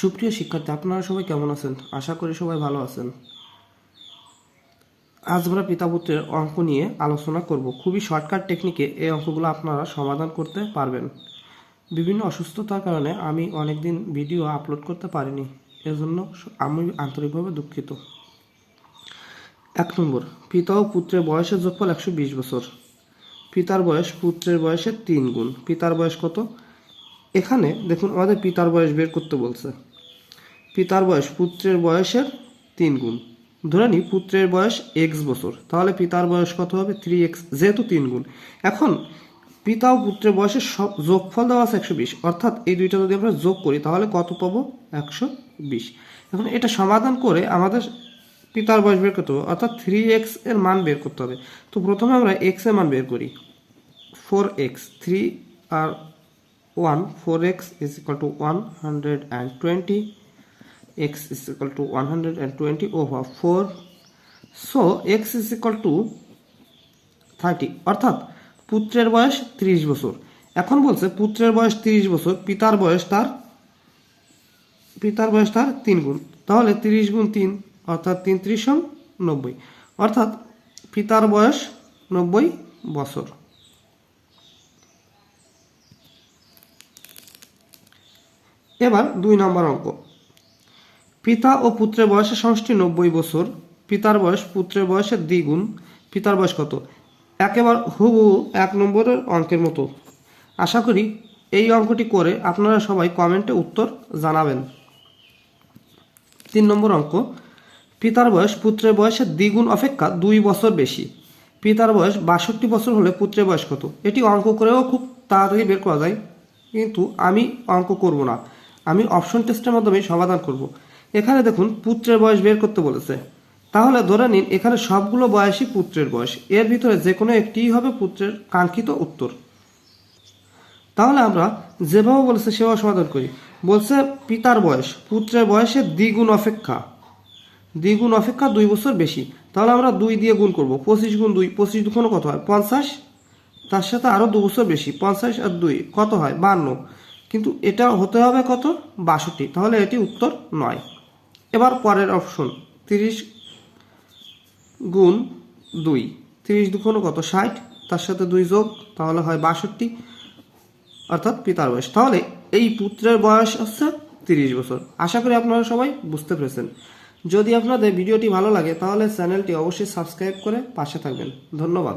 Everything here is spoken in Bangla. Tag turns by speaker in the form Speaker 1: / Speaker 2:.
Speaker 1: সুপ্রিয় শিক্ষার্থী, আপনারা সবাই কেমন আছেন? আশা করি সবাই ভালো আছেন। আজ আমরা পিতাপুত্রের অঙ্ক নিয়ে আলোচনা করব। খুবই শর্টকাট টেকনিকে এই অঙ্কগুলো আপনারা সমাধান করতে পারবেন। বিভিন্ন অসুস্থতার কারণে আমি অনেকদিন ভিডিও আপলোড করতে পারিনি। এজন্য আমি আন্তরিকভাবে দুঃখিত। এক নম্বর, পিতা ও পুত্রের বয়সের যোগফল একশো বিশ বছর। পিতার বয়স পুত্রের বয়সের তিন গুণ। পিতার বয়স কত? এখানে দেখুন আমাদের পিতার বয়স বের করতে বলছে। পিতার বয়স পুত্রের বয়সের তিন গুণ। ধরে নিই পুত্রের বয়স এক্স বছর। তাহলে পিতার বয়স কত হবে? থ্রি এক্স যেহেতু তিন গুণ। এখন পিতা ও পুত্রের বয়সের সব যোগফল দেওয়া আছে একশো বিশ। অর্থাৎ এই দুইটা যদি আমরা যোগ করি, তাহলে কত পাবো? একশো বিশ। এখন এটা সমাধান করে আমাদের পিতার বয়স বের করতে হবে। অর্থাৎ থ্রি এক্সের মান বের করতে হবে। তো প্রথমে আমরা এক্সের মান বের করি। Four x three R one four x is equal to one hundred and twenty to one hundred and twenty over four so x is equal to thirty অর্থাৎ, পুত্রের বয়স ত্রিশ বছর। এখন বলছে, পুত্রের বয়স তিরিশ বছর, পিতার বয়স তার, পিতার বয়স তার তিন গুণ। তাহলে তিরিশ গুণ তিন, অর্থাৎ তিন ত্রিশ নব্বই। অর্থাৎ, পিতার বয়স নব্বই বছর। এবার দুই নম্বর অঙ্ক। পিতা ও পুত্রের বয়সের সমষ্টি নব্বই বছর, পিতার বয়স পুত্রের বয়সের দ্বিগুণ, পিতার বয়স কত? একেবারে হুবহু এক নম্বরের অঙ্কের মতো। আশা করি এই অঙ্কটি করে আপনারা সবাই কমেন্টে উত্তর জানাবেন। তিন নম্বর অঙ্ক, পিতার বয়স পুত্রের বয়সের দ্বিগুণ অপেক্ষা দুই বছর বেশি। পিতার বয়স বাষট্টি বছর হলে পুত্রের বয়স কত? এটি অঙ্ক করেও খুব তাড়াতাড়ি বের করা যায়, কিন্তু আমি অঙ্ক করব না। আমি অপশন টেস্টের মাধ্যমে সমাধান করব। এখানে দেখুন, পুত্রের বয়স বের করতে বলেছে। তাহলে ধরে নিন, এখানে সবগুলো বয়সই পুত্রের বয়স। এর ভিতরে যে কোনো একটিই হবে পুত্রের কাঙ্ক্ষিত উত্তর। তাহলে আমরা যেভাবে বলেছে সেভাবে সমাধান করি। বলছে পিতার বয়স, পুত্রের বয়সের দ্বিগুণ অপেক্ষা। দ্বিগুণ অপেক্ষা দুই বছর বেশি। তাহলে আমরা দুই দিয়ে গুণ করব। পঁচিশ গুণ দুই, পঁচিশ দুগুণ কত হয়? পঞ্চাশ। তার সাথে আরও দু বছর বেশি, পঞ্চাশ আর দুই, কত হয়? বান্ন। কিন্তু এটা হতে হবে কত? বাষট্টি। তাহলে এটি উত্তর নয়। এবার পরের অপশন, তিরিশ গুণ দুই। তিরিশ দুগুণ কত? ষাট। তার সাথে দুই যোগ, তাহলে হয় বাষট্টি। অর্থাৎ পিতার বয়স। তাহলে এই পুত্রের বয়স হচ্ছে তিরিশ বছর। আশা করি আপনারা সবাই বুঝতে পেরেছেন। যদি আপনাদের ভিডিওটি ভালো লাগে, তাহলে চ্যানেলটি অবশ্যই সাবস্ক্রাইব করে পাশে থাকবেন। ধন্যবাদ।